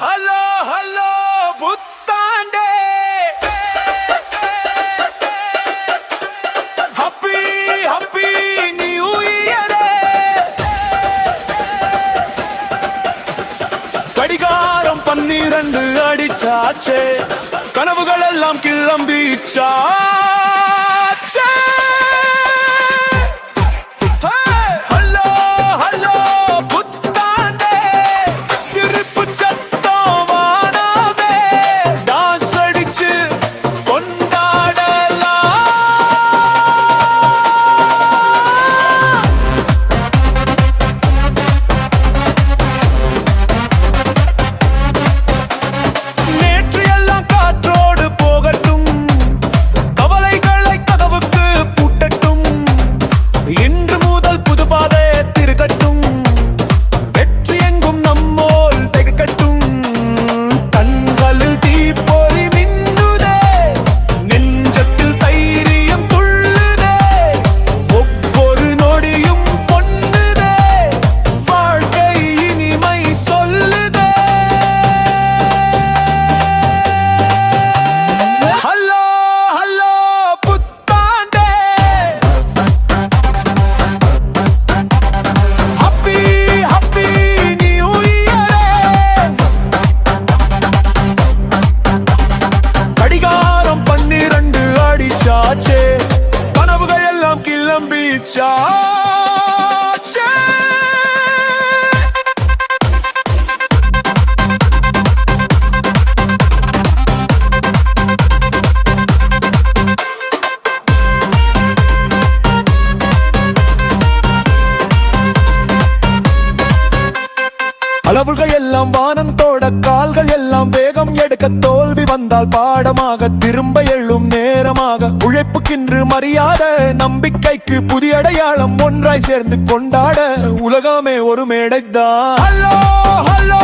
Hello hello புத்தாண்டே. Happy happy new இயரே. கடிகாரம் பன்னிரண்டு அடிச்சாச்சே. கனவுகள் எல்லாம் கிளம்பிச்சா. கிளம்பிச்சாச்சே அளவுகள் எல்லாம் வானம் தோட கால்கள் எல்லாம் வேகம் எடுக்க தோல் வந்தால் பாடமாக திரும்ப எழும் நேரமாக. உழைப்புக்கின்று மரியாத நம்பிக்கைக்கு புதிய அடையாளம் ஒன்றாய் சேர்ந்து கொண்டாட. உலகமே ஒரு மேடைதான். Hello hello